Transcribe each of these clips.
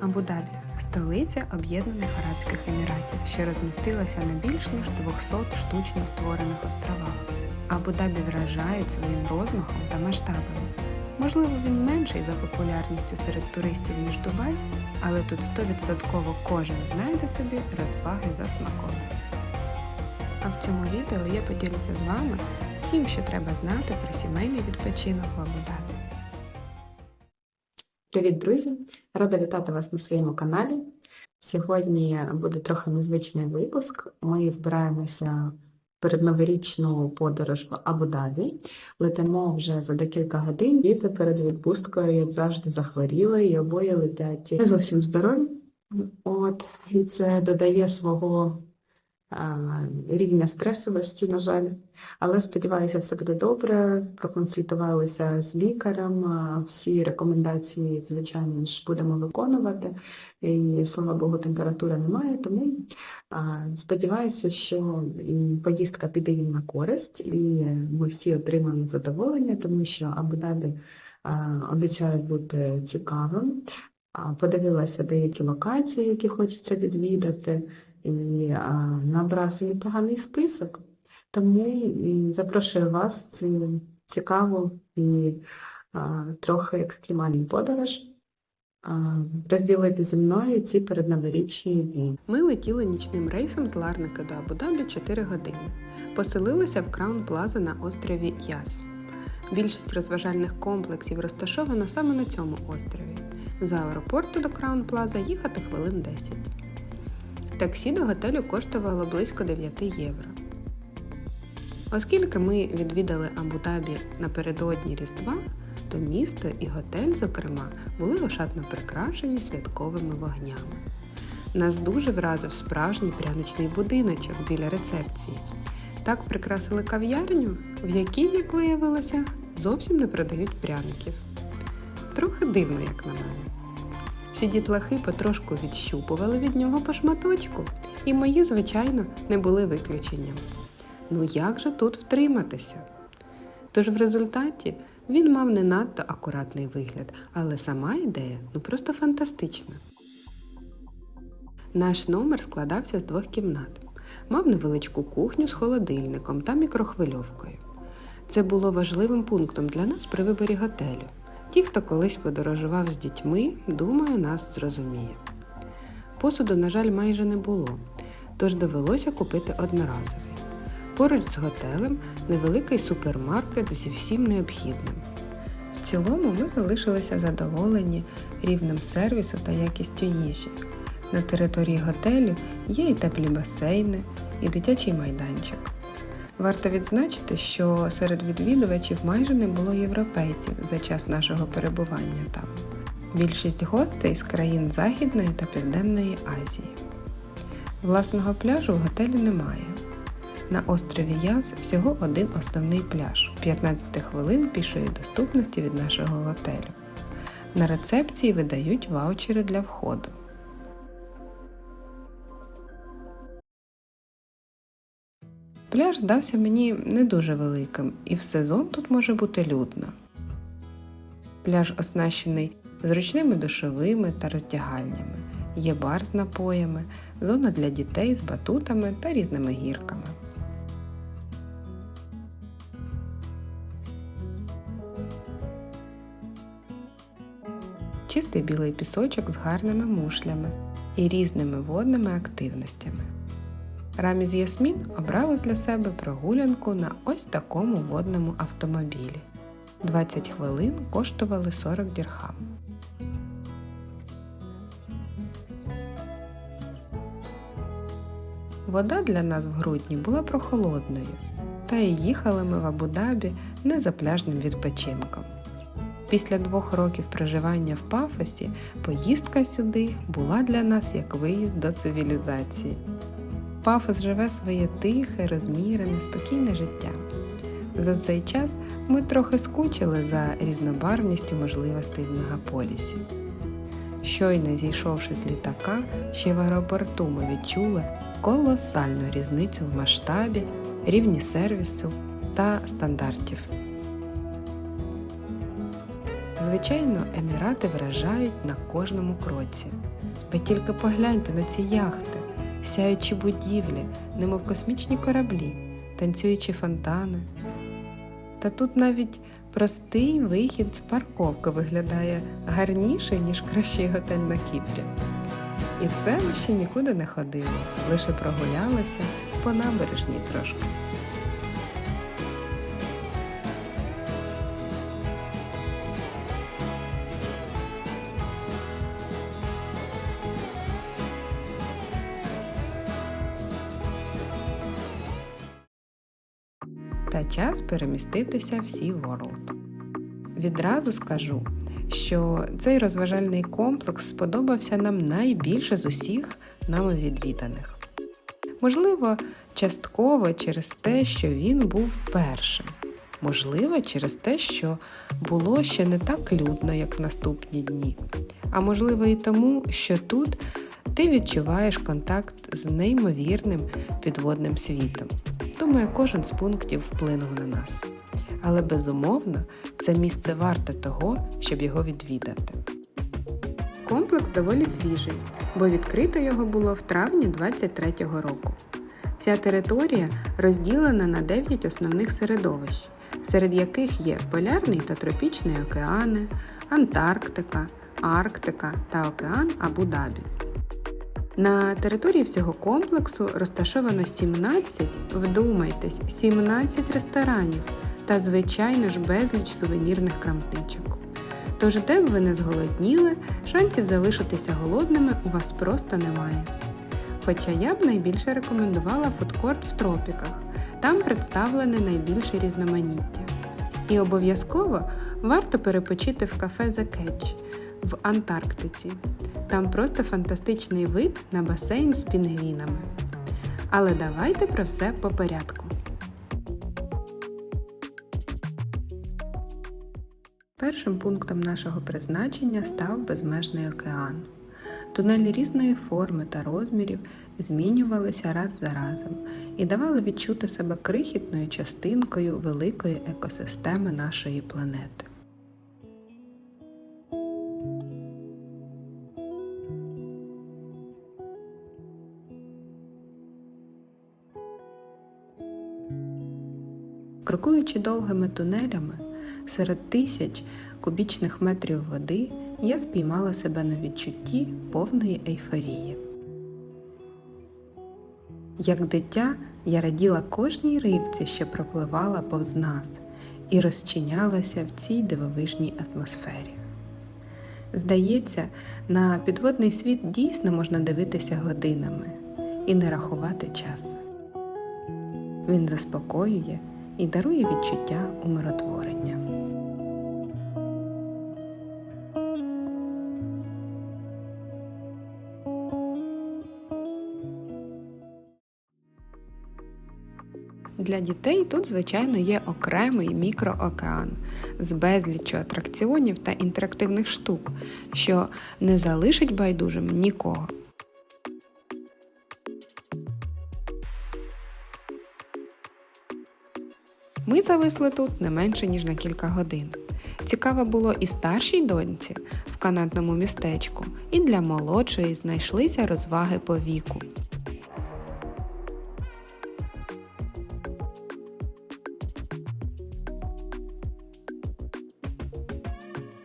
Абу-Дабі столиця Об'єднаних Арабських Еміратів, що розмістилася на більш ніж 200 штучно створених островах. Абу-Дабі вражають своїм розмахом та масштабами. Можливо, він менший за популярністю серед туристів, ніж Дубай, але тут 100% кожен знайде собі розваги за смаком. А в цьому відео я поділюся з вами всім, що треба знати про сімейний відпочинок в Абу-Дабі. Привіт, друзі! Рада вітати вас на своєму каналі. Сьогодні буде трохи незвичний випуск. Ми збираємося перед новорічну подорож в Абу-Дабі. Летимо вже за декілька годин. Діти перед відпусткою, як завжди, захворіли і обоє летять не зовсім здорові. От, і це додає свого рівня стресовості, на жаль. Але сподіваюся, все буде добре. Проконсультувалися з лікарем. Всі рекомендації, звичайно ж, будемо виконувати. І слава Богу, температури немає. Тому сподіваюся, що поїздка піде їм на користь, і ми всі отримаємо задоволення, тому що Абу-Дабі обіцяє бути цікавим. Подивилася деякі локації, які хочеться відвідати, і набрав собі поганий список. Тому запрошую вас в цю цікаву і трохи екстремальну подорож розділити зі мною ці передноворічні дні. Ми летіли нічним рейсом з Ларника до Абу-Дабі 4 години. Поселилися в Краун Плаза на острові Яс. Більшість розважальних комплексів розташовано саме на цьому острові. З аеропорту до Краун Плаза їхати хвилин 10. Таксі до готелю коштувало близько 9 євро. Оскільки ми відвідали Абу-Дабі напередодні Різдва, то місто і готель, зокрема, були ошатно прикрашені святковими вогнями. Нас дуже вразив справжній пряничний будиночок біля рецепції. Так прикрасили кав'ярню, в якій, як виявилося, зовсім не продають пряників. Трохи дивно, як на мене. Всі дітлахи потрошку відщупували від нього по шматочку, і мої, звичайно, не були виключенням. Ну як же тут втриматися? Тож в результаті він мав не надто акуратний вигляд, але сама ідея ну просто фантастична. Наш номер складався з двох кімнат. Мав невеличку кухню з холодильником та мікрохвильовкою. Це було важливим пунктом для нас при виборі готелю. Ті, хто колись подорожував з дітьми, думаю, нас зрозуміє. Посуду, на жаль, майже не було, тож довелося купити одноразовий. Поруч з готелем невеликий супермаркет зі всім необхідним. В цілому ми залишилися задоволені рівнем сервісу та якістю їжі. На території готелю є і теплі басейни, і дитячий майданчик. Варто відзначити, що серед відвідувачів майже не було європейців за час нашого перебування там. Більшість гостей з країн Західної та Південної Азії. Власного пляжу в готелі немає. На острові Яз всього один основний пляж 15 хвилин пішої доступності від нашого готелю. На рецепції видають ваучери для входу. Пляж здався мені не дуже великим, і в сезон тут може бути людно. Пляж оснащений зручними душовими та роздягальнями, є бар з напоями, зона для дітей з батутами та різними гірками. Чистий білий пісочок з гарними мушлями і різними водними активностями. Раміз Ясмін обрала для себе прогулянку на ось такому водному автомобілі. 20 хвилин коштували 40 дірхам. Вода для нас в грудні була прохолодною, та й їхали ми в Абу-Дабі не за пляжним відпочинком. Після двох років проживання в Пафосі поїздка сюди була для нас як виїзд до цивілізації. Пафос живе своє тихе, розмірене, спокійне життя. За цей час ми трохи скучили за різнобарвністю можливостей в мегаполісі. Щойно зійшовши з літака, ще в аеропорту ми відчули колосальну різницю в масштабі, рівні сервісу та стандартів. Звичайно, емірати вражають на кожному кроці. Ви тільки погляньте на ці яхти, сяючі будівлі, немов космічні кораблі, танцюючі фонтани. Та тут навіть простий вихід з парковки виглядає гарніше, ніж кращий готель на Кіпрі. І це ми ще нікуди не ходили, лише прогулялися по набережній трошки. Переміститися в Sea World. Відразу скажу, що цей розважальний комплекс сподобався нам найбільше з усіх нами відвіданих. Можливо, частково через те, що він був першим. Можливо, через те, що було ще не так людно, як в наступні дні. А можливо, і тому, що тут ти відчуваєш контакт з неймовірним підводним світом. Думаю, кожен з пунктів вплинув на нас. Але безумовно, це місце варте того, щоб його відвідати. Комплекс доволі свіжий, бо відкрито його було в травні 23-го року. Вся територія розділена на 9 основних середовищ, серед яких є полярний та тропічний океани, Антарктика, Арктика та океан Абу-Дабі. На території всього комплексу розташовано 17, вдумайтесь, 17 ресторанів та, звичайно ж, безліч сувенірних крамничок. Тож, де б ви не зголодніли, шансів залишитися голодними у вас просто немає. Хоча я б найбільше рекомендувала фудкорт в тропіках, там представлене найбільше різноманіття. І обов'язково варто перепочити в кафе The Catch в Антарктиці. Там просто фантастичний вид на басейн з пінгвінами. Але давайте про все по порядку. Першим пунктом нашого призначення став безмежний океан. Тунелі різної форми та розмірів змінювалися раз за разом і давали відчути себе крихітною частинкою великої екосистеми нашої планети. Крокуючи довгими тунелями серед тисяч кубічних метрів води, я спіймала себе на відчутті повної ейфорії. Як дитя я раділа кожній рибці, що пропливала повз нас, і розчинялася в цій дивовижній атмосфері. Здається, на підводний світ дійсно можна дивитися годинами і не рахувати час. Він заспокоює і дарує відчуття умиротворення. Для дітей тут, звичайно, є окремий мікроокеан з безліччю атракціонів та інтерактивних штук, що не залишить байдужим нікого. Зависли тут не менше ніж на кілька годин. Цікаво було і старшій доньці в канатному містечку, і для молодшої знайшлися розваги по віку.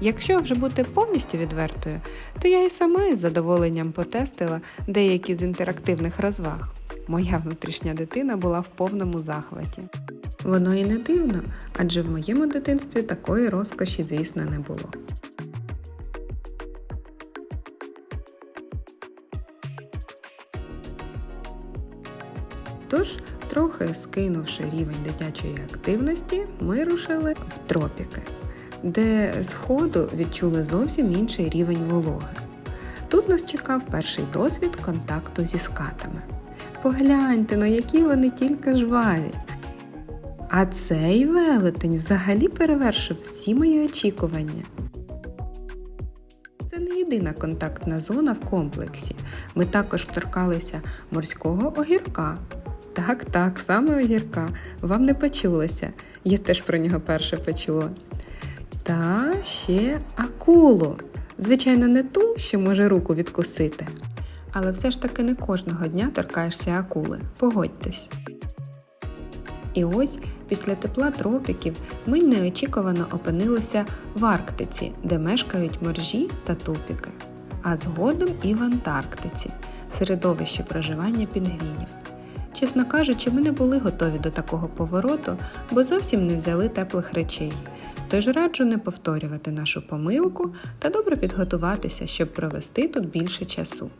Якщо вже бути повністю відвертою, то я і сама із задоволенням потестила деякі з інтерактивних розваг. Моя внутрішня дитина була в повному захваті. Воно і не дивно, адже в моєму дитинстві такої розкоші, звісно, не було. Тож, трохи скинувши рівень дитячої активності, ми рушили в тропіки, де сходу відчули зовсім інший рівень вологи. Тут нас чекав перший досвід контакту зі скатами. Погляньте, на які вони тільки жваві. А цей велетень взагалі перевершив всі мої очікування. Це не єдина контактна зона в комплексі. Ми також торкалися морського огірка. Так, так, саме огірка. Вам не почулося. Я теж про нього перше почула. Та ще акулу. Звичайно, не ту, що може руку відкусити. Але все ж таки не кожного дня торкаєшся акули, погодьтесь. І ось після тепла тропіків ми неочікувано опинилися в Арктиці, де мешкають моржі та тупіки, а згодом і в Антарктиці середовище проживання пінгвінів. Чесно кажучи, ми не були готові до такого повороту, бо зовсім не взяли теплих речей. Тож раджу не повторювати нашу помилку та добре підготуватися, щоб провести тут більше часу.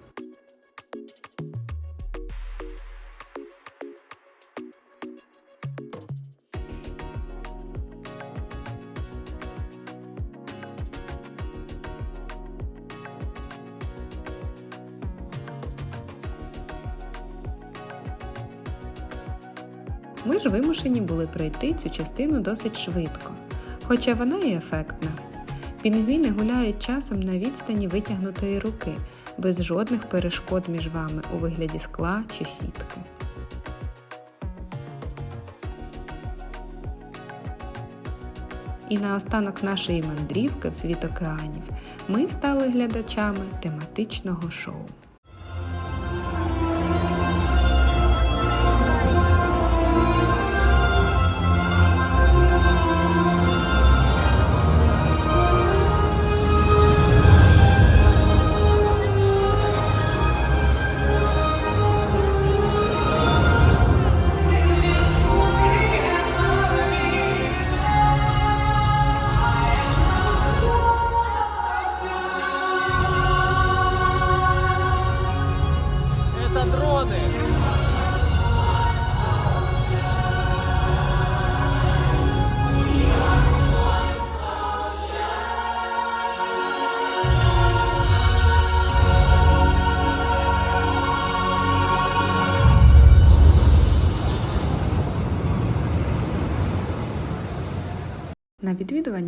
Вимушені пройти цю частину досить швидко, хоча вона і ефектна. Пінгвіни гуляють часом на відстані витягнутої руки, без жодних перешкод між вами у вигляді скла чи сітки. І наостанок нашої мандрівки в світ океанів ми стали глядачами тематичного шоу.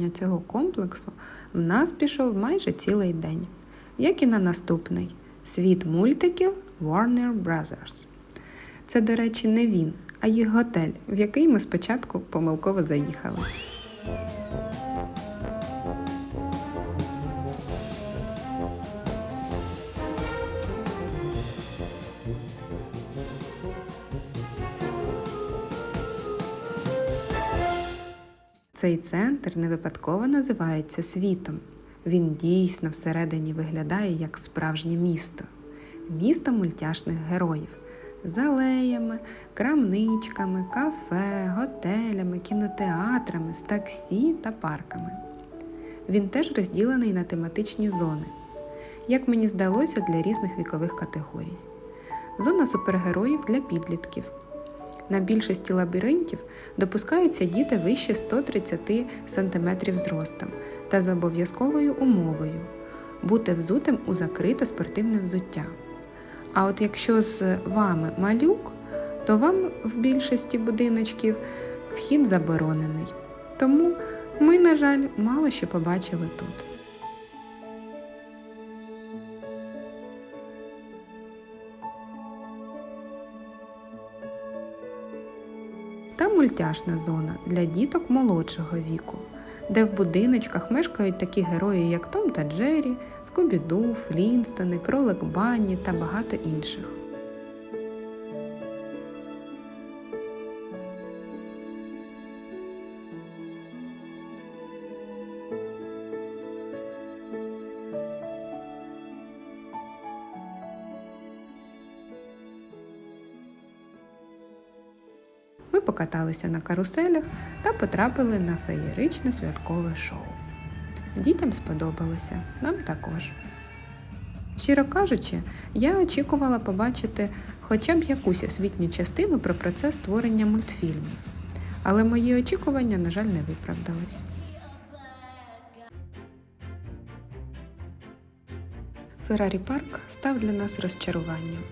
Відвідування цього комплексу в нас пішов майже цілий день, як і на наступний світ мультиків Warner Brothers. Це, до речі, не він, а їх готель, в який ми спочатку помилково заїхали. Цей центр не випадково називається світом. Він дійсно всередині виглядає як справжнє місто. Місто мультяшних героїв з алеями, крамничками, кафе, готелями, кінотеатрами, з таксі та парками. Він теж розділений на тематичні зони, як мені здалося, для різних вікових категорій. Зона супергероїв для підлітків. На більшості лабіринтів допускаються діти вище 130 см зростом та з обов'язковою умовою бути взутим у закрите спортивне взуття. А от якщо з вами малюк, то вам в більшості будиночків вхід заборонений. Тому ми, на жаль, мало що побачили тут. Мультяшна зона для діток молодшого віку, де в будиночках мешкають такі герої, як Том та Джері, Скубіду, Флінстони, Кролик Банні та багато інших. Ми покаталися на каруселях та потрапили на феєричне святкове шоу. Дітям сподобалося, нам також. Щиро кажучи, я очікувала побачити хоча б якусь освітню частину про процес створення мультфільмів, але мої очікування, на жаль, не виправдались. Феррарі Парк став для нас розчаруванням,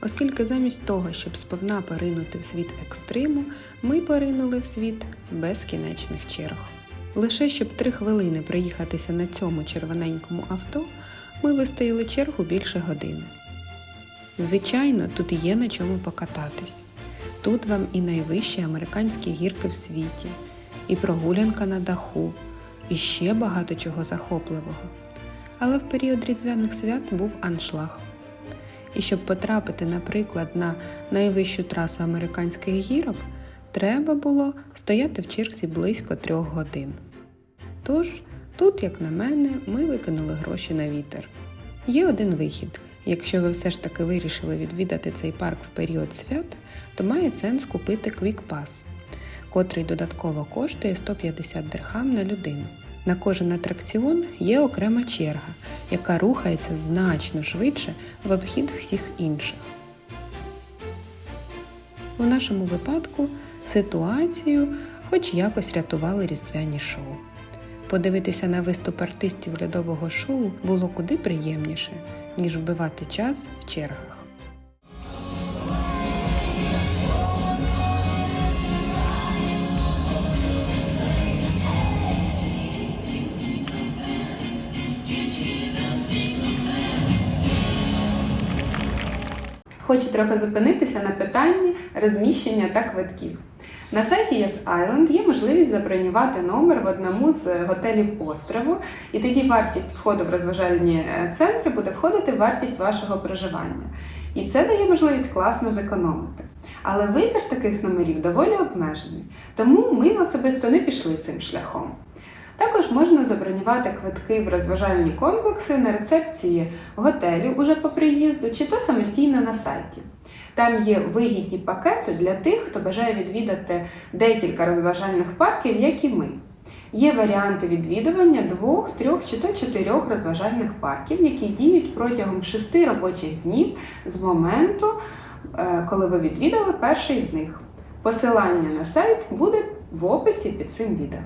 оскільки замість того, щоб сповна поринути в світ екстриму, ми поринули в світ безкінечних черг. Лише щоб три хвилини проїхатися на цьому червоненькому авто, ми вистояли чергу більше години. Звичайно, тут є на чому покататись. Тут вам і найвищі американські гірки в світі, і прогулянка на даху, і ще багато чого захопливого. Але в період різдвяних свят був аншлаг. І щоб потрапити, наприклад, на найвищу трасу американських гірок, треба було стояти в черзі близько трьох годин. Тож, тут, як на мене, ми викинули гроші на вітер. Є один вихід. Якщо ви все ж таки вирішили відвідати цей парк в період свят, то має сенс купити квікпас, котрий додатково коштує 150 дирхам на людину. На кожен атракціон є окрема черга, яка рухається значно швидше в обхід всіх інших. У нашому випадку ситуацію хоч якось рятували різдвяні шоу. Подивитися на виступ артистів льодового шоу було куди приємніше, ніж вбивати час в чергах. Хочу трохи зупинитися на питанні розміщення та квитків. На сайті Yes Island є можливість забронювати номер в одному з готелів острову, і тоді вартість входу в розважальні е, центри буде входити в вартість вашого проживання. І це дає можливість класно зекономити. Але вибір таких номерів доволі обмежений, тому ми особисто не пішли цим шляхом. Також можна забронювати квитки в розважальні комплекси на рецепції готелю уже по приїзду, чи то самостійно на сайті. Там є вигідні пакети для тих, хто бажає відвідати декілька розважальних парків, як і ми. Є варіанти відвідування двох, трьох чи то чотирьох розважальних парків, які діють протягом шести робочих днів з моменту, е, коли ви відвідали перший з них. Посилання на сайт буде в описі під цим відео.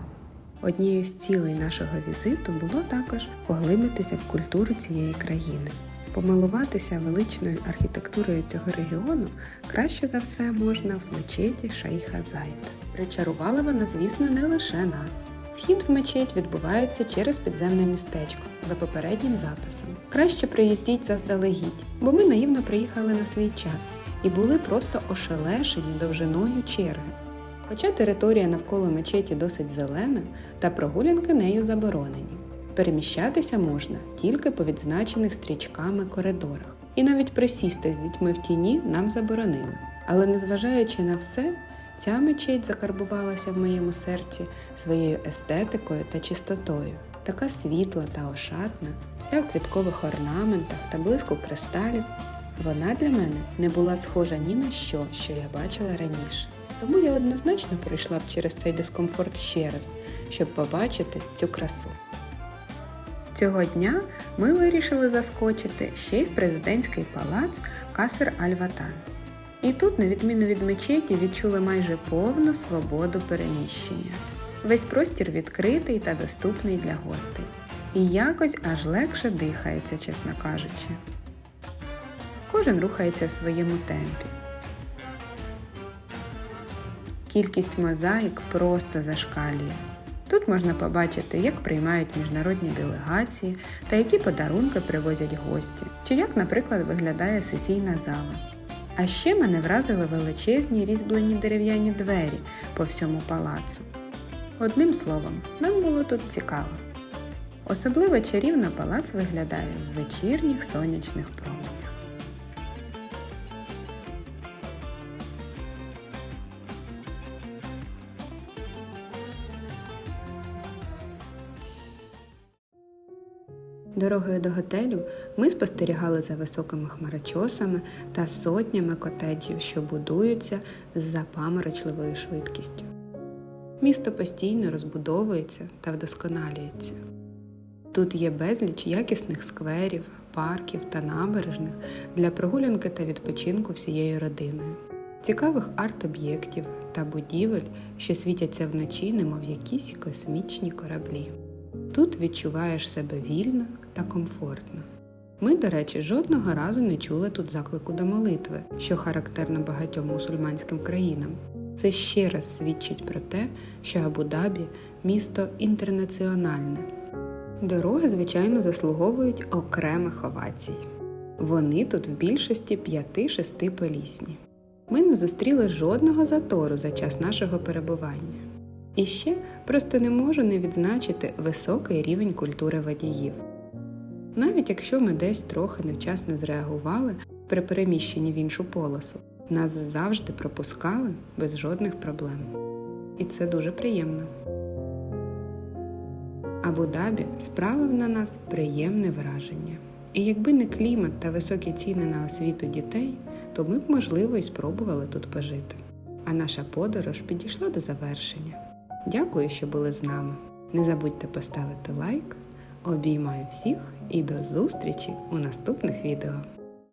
Однією з цілей нашого візиту було також поглибитися в культуру цієї країни. Помилуватися величною архітектурою цього регіону краще за все можна в мечеті Шейха Зайда. Причарувала вона, звісно, не лише нас. Вхід в мечеть відбувається через підземне містечко за попереднім записом. Краще приїздіть заздалегідь, бо ми наївно приїхали на свій час і були просто ошелешені довжиною черги. Хоча територія навколо мечеті досить зелена, та прогулянки нею заборонені. Переміщатися можна тільки по відзначених стрічками коридорах. І навіть присісти з дітьми в тіні нам заборонили. Але незважаючи на все, ця мечеть закарбувалася в моєму серці своєю естетикою та чистотою. Така світла та ошатна, вся в квіткових орнаментах та блиску кристалів. Вона для мене не була схожа ні на що, що я бачила раніше. Тому я однозначно пройшла б через цей дискомфорт ще раз, щоб побачити цю красу. Цього дня ми вирішили заскочити ще й в президентський палац Касер Аль-Ватан. І тут, на відміну від мечеті, відчули майже повну свободу переміщення. Весь простір відкритий та доступний для гостей. І якось аж легше дихається, чесно кажучи. Кожен рухається в своєму темпі. Кількість мозаїк просто зашкалює. Тут можна побачити, як приймають міжнародні делегації та які подарунки привозять гості, чи як, наприклад, виглядає сесійна зала. А ще мене вразили величезні різьблені дерев'яні двері по всьому палацу. Одним словом, нам було тут цікаво. Особливо чарівно палац виглядає в вечірніх сонячних променях. Дорогою до готелю ми спостерігали за високими хмарочосами та сотнями котеджів, що будуються з запаморочливою швидкістю. Місто постійно розбудовується та вдосконалюється. Тут є безліч якісних скверів, парків та набережних для прогулянки та відпочинку всією родиною, цікавих арт-об'єктів та будівель, що світяться вночі, немов якісь космічні кораблі. Тут відчуваєш себе вільно та комфортно. Ми, до речі, жодного разу не чули тут заклику до молитви, що характерно багатьом мусульманським країнам. Це ще раз свідчить про те, що Абу-Дабі місто інтернаціональне. Дороги, звичайно, заслуговують окремих овацій. Вони тут в більшості 5-6 полісні. Ми не зустріли жодного затору за час нашого перебування. І ще просто не можу не відзначити високий рівень культури водіїв. Навіть якщо ми десь трохи невчасно зреагували при переміщенні в іншу полосу, нас завжди пропускали без жодних проблем. І це дуже приємно. Абу-Дабі справив на нас приємне враження. І якби не клімат та високі ціни на освіту дітей, то ми б, можливо, і спробували тут пожити. А наша подорож підійшла до завершення. Дякую, що були з нами. Не забудьте поставити лайк. Обіймаю всіх і до зустрічі у наступних відео.